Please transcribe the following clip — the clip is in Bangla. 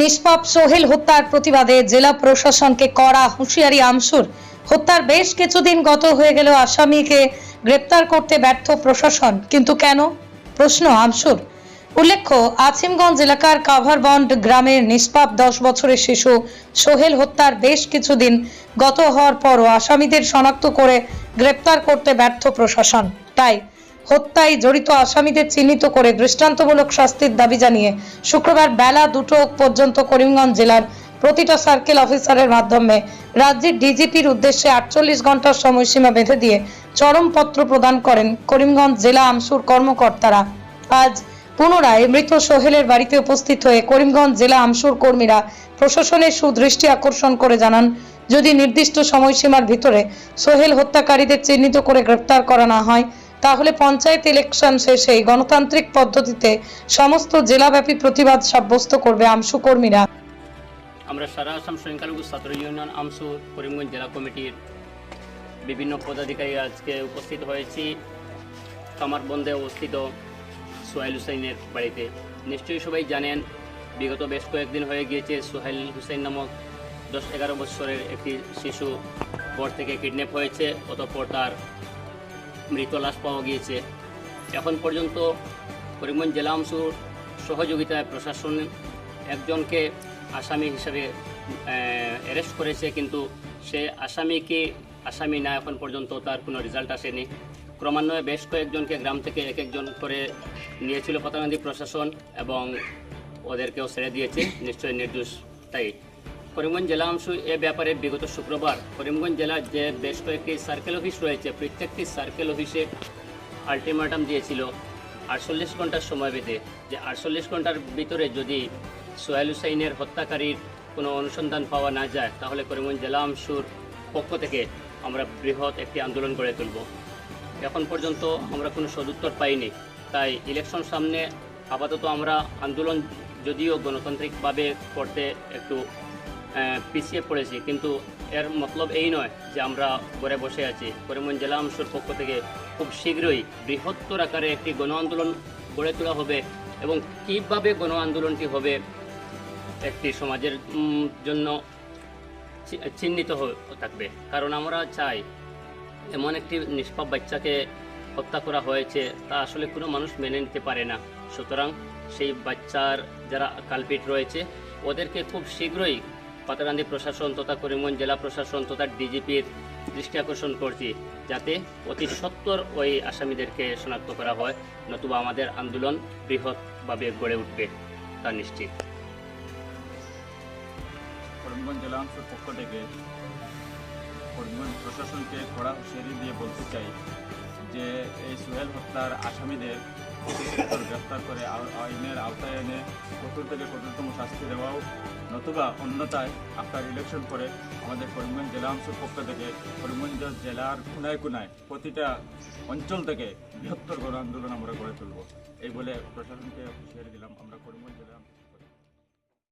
নিষ্পাপ সোহেল হত্যার প্রতিবাদে জেলা প্রশাসনকে কড়া হুঁশিয়ারি আমসুর। হত্যার বেশ কিছুদিন গত হয়ে গেলেও আসামিকে গ্রেপ্তার করতে ব্যর্থ প্রশাসন। কিন্তু কেন? প্রশ্ন আমসুর। উল্লেখ্য আজিমগঞ্জ এলাকার কাভারবন্ড গ্রামের নিষ্পাপ দশ বছরের শিশু সোহেল হত্যার বেশ কিছুদিন গত হওয়ার পরও আসামিদের শনাক্ত করে গ্রেপ্তার করতে ব্যর্থ প্রশাসন। তাই হত্যায় জড়িত আসামিদের চিহ্নিত করে দৃষ্টান্তমূলক শাস্তির দাবি জানিয়ে শুক্রবার বেলা দুটো পর্যন্ত করিমগঞ্জ জেলার প্রতিটা সার্কেল অফিসারের মাধ্যমে রাজ্যের ডিজিপির উদ্দেশ্যে আটচল্লিশ ঘণ্টার সময়সীমা বেঁধে দিয়ে চরমপত্র প্রদান করেন করিমগঞ্জ জেলা আমসুর কর্মকর্তারা। আজ পুনরায় মৃত সোহেলের বাড়িতে উপস্থিত হয়ে করিমগঞ্জ জেলা আমসুর কর্মীরা প্রশাসনের সুদৃষ্টি আকর্ষণ করে জানান, যদি নির্দিষ্ট সময়সীমার ভিতরে সোহেল হত্যাকারীদের চিহ্নিত করে গ্রেপ্তার করা না হয় তাহলে পঞ্চায়েত ইলেকশন শেষে গণতান্ত্রিক পদ্ধতিতে সমস্ত জেলাব্যাপী প্রতিবাদ সাব্যস্ত করবে আমসু কর্মীরা। আমরা সারা আসাম সংখ্যালঘু ছাত্র ইউনিয়ন আমসু করিমগঞ্জ জেলা কমিটির বিভিন্ন পদাধিকারী আজকে উপস্থিত হয়েছি। কামারবন্দে অবস্থিত সোহেল হুসাইনের বাড়িতে। নিশ্চয়ই সবাই জানেন, বিগত বেশ কয়েকদিন হয়ে গিয়েছে সোহেল হুসাইন নামক দশ এগারো বছরের একটি শিশু পর থেকে কিডন্যাপ হয়েছে, অতঃপর তার মৃত লাশ পাওয়া গিয়েছে। এখন পর্যন্ত করিমগঞ্জ জেলা আমসুর সহযোগিতায় প্রশাসন একজনকে আসামি হিসেবে অ্যারেস্ট করেছে, কিন্তু সে আসামিকে আসামি না এখন পর্যন্ত তার কোনো রেজাল্ট আসেনি। ক্রমান্বয়ে বেশ কয়েকজনকে গ্রাম থেকে এক একজন করে নিয়েছিল পতাকান্দি প্রশাসন এবং ওদেরকেও ছেড়ে দিয়েছে। নিশ্চয়ই নির্দোষ তাই করিমগঞ্জ জেলা অংশ এ ব্যাপারে বিগত শুক্রবার করিমগঞ্জ জেলার যে বেশ কয়েকটি সার্কেল অফিস রয়েছে, প্রত্যেকটি সার্কেল অফিসে আলটিমেটাম দিয়েছিল আটচল্লিশ ঘণ্টার সময় বেঁধে। যে আটচল্লিশ ঘণ্টার ভিতরে যদি সোহেল হুসাইনের হত্যাকারীর কোনো অনুসন্ধান পাওয়া না যায়, তাহলে করিমগঞ্জ জেলা অংশুর পক্ষ থেকে আমরা বৃহৎ একটি আন্দোলন গড়ে তুলব। এখন পর্যন্ত আমরা কোনো সদুত্তর পাইনি। তাই ইলেকশন সামনে আপাতত আমরা আন্দোলন যদিও গণতান্ত্রিকভাবে করতে একটু পিছিয়ে পড়েছি, কিন্তু এর মতলব এই নয় যে আমরা ঘরে বসে আছি। করিমগঞ্জ জেলা অংশের পক্ষ থেকে খুব শীঘ্রই বৃহত্তর আকারে একটি গণ আন্দোলন গড়ে তোলা হবে এবং কীভাবে গণ আন্দোলনটি হবে একটি সমাজের জন্য চিহ্নিত থাকবে। কারণ আমরা চাই এমন একটি নিষ্পাপ বাচ্চাকে হত্যা করা হয়েছে, তা আসলে কোনো মানুষ মেনে নিতে পারে না। সুতরাং সেই বাচ্চার যারা কালপিট রয়েছে, ওদেরকে খুব শীঘ্রই পাতাকান্দি প্রশাসন তথা করিমগঞ্জ জেলা প্রশাসন তথা ডিজিপির দৃষ্টি আকর্ষণ করছি যাতে অতি সত্বর ওই আসামিদেরকে শনাক্ত করা হয়, নতুবা আমাদের আন্দোলন বৃহৎভাবে গড়ে উঠবে তা নিশ্চিত। করিমগঞ্জ জেলা অংশের পক্ষ থেকে করিমগঞ্জ প্রশাসনকে কড়া হুঁশিয়ারি দিয়ে বলতে চাই যে এই সোহেল হত্যার আসামিদের গ্রেফতার করে আইনের আওতায় এনে কঠোর থেকে কঠোরতম শাস্তি দেওয়াও নতুবা অন্যথায় আফটার ইলেকশন করে আমাদের করিমগঞ্জ জেলা অংশের পক্ষ থেকে করিমগঞ্জ জেলার কোনায় কোনায় প্রতিটা অঞ্চল থেকে বৃহত্তর গণ আন্দোলন আমরা গড়ে তুলব। এই বলে প্রশাসনকে হুঁশিয়ারি দিলাম। আমরা করিমগঞ্জ জেলা